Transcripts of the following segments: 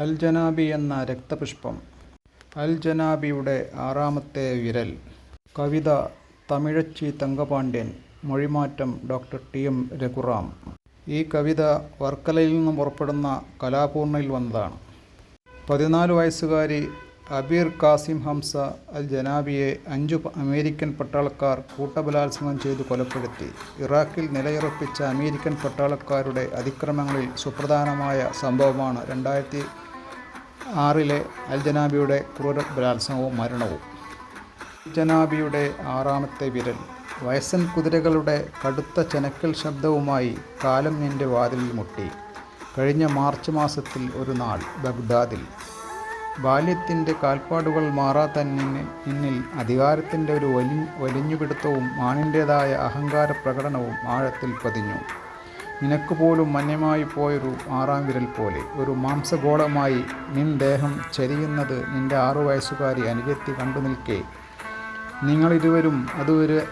അൽ ജനാബി എന്ന രക്തപുഷ്പം. അൽ ജനാബിയുടെ ആറാമത്തെ വിരൽ. കവിത തമിഴച്ചി തങ്കപാണ്ഡ്യൻ. മൊഴിമാറ്റം ഡോക്ടർ ടി എം രഘുറാം. ഈ കവിത വർക്കലയിൽ നിന്നും പുറപ്പെടുന്ന കലാപൂർണയിൽ വന്നതാണ്. പതിനാല് വയസ്സുകാരി അബീർ കാസിം ഹംസ അൽ ജനാബിയെ അഞ്ചു അമേരിക്കൻ പട്ടാളക്കാർ കൂട്ടബലാത്സംഗം ചെയ്തു കൊലപ്പെടുത്തി. ഇറാഖിൽ നിലയുറപ്പിച്ച അമേരിക്കൻ പട്ടാളക്കാരുടെ അതിക്രമങ്ങളിൽ സുപ്രധാനമായ സംഭവമാണ് രണ്ടായിരത്തി ആറിലെ അൽ ജനാബിയുടെ ക്രൂര ബലാത്സംഗവും മരണവും. അൽജനാബിയുടെ ആറാമത്തെ വിരൽ വയസ്സൻ കുതിരകളുടെ കടുത്ത ചെനക്കൽ ശബ്ദവുമായി കാലം എന്റെ വാതിലിൽ മുട്ടി. കഴിഞ്ഞ മാർച്ച് മാസത്തിൽ ഒരു നാൾ ബഗ്ദാദിൽ. ബാല്യത്തിന്റെ കാൽപ്പാടുകൾ മാറാത്ത നിന്നിൽ അധികാരത്തിന്റെ ഒരു വലി വലിഞ്ഞുപിടുത്തവും ആണിന്റേതായ അഹങ്കാര പ്രകടനവും ആഴത്തിൽ പതിഞ്ഞു. നിനക്ക് പോലും മന്യമായി പോയൊരു ആറാം വിരൽ പോലെ. ഒരു മാംസഗോളമായി നിൻ ദേഹം ചരിയുന്നത് നിന്റെ ആറു വയസ്സുകാരി അനുജത്തി കണ്ടു നിൽക്കേ. നിങ്ങളിരുവരും അതുവരെ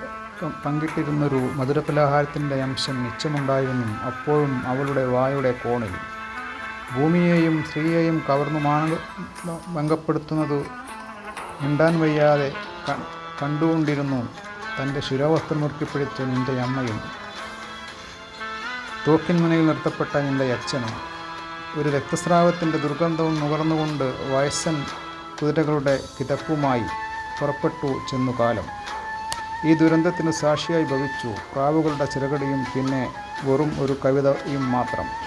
പങ്കിട്ടിരുന്നൊരു മധുരപലഹാരത്തിന്റെ അംശം മിച്ചമുണ്ടായിരുന്നു. അപ്പോഴും അവളുടെ വായുടെ കോണിൽ. ഭൂമിയെയും സ്ത്രീയെയും കവർന്നു മാന ഭംഗപ്പെടുത്തുന്നത് മിണ്ടാൻ വയ്യാതെ കണ്ടുകൊണ്ടിരുന്നു തന്റെ ശിരോവസ്ത്രം മുറുക്കിപ്പിടിച്ച നിന്റെ അമ്മയും. തോക്കിൻ മുനയിൽ നിർത്തപ്പെട്ട നിന്റെ അച്ഛനും ഒരു രക്തസ്രാവത്തിന്റെ ദുർഗന്ധവും നുകർന്നുകൊണ്ട് വയസ്സൻ കുതിരകളുടെ കിതപ്പുമായി പുറപ്പെട്ടു ചെന്നു കാലം. ഈ ദുരന്തത്തിന് സാക്ഷിയായി ഭവിച്ചു പ്രാവുകളുടെ ചിറകടിയും പിന്നെ വെറും ഒരു കവിതയും മാത്രം.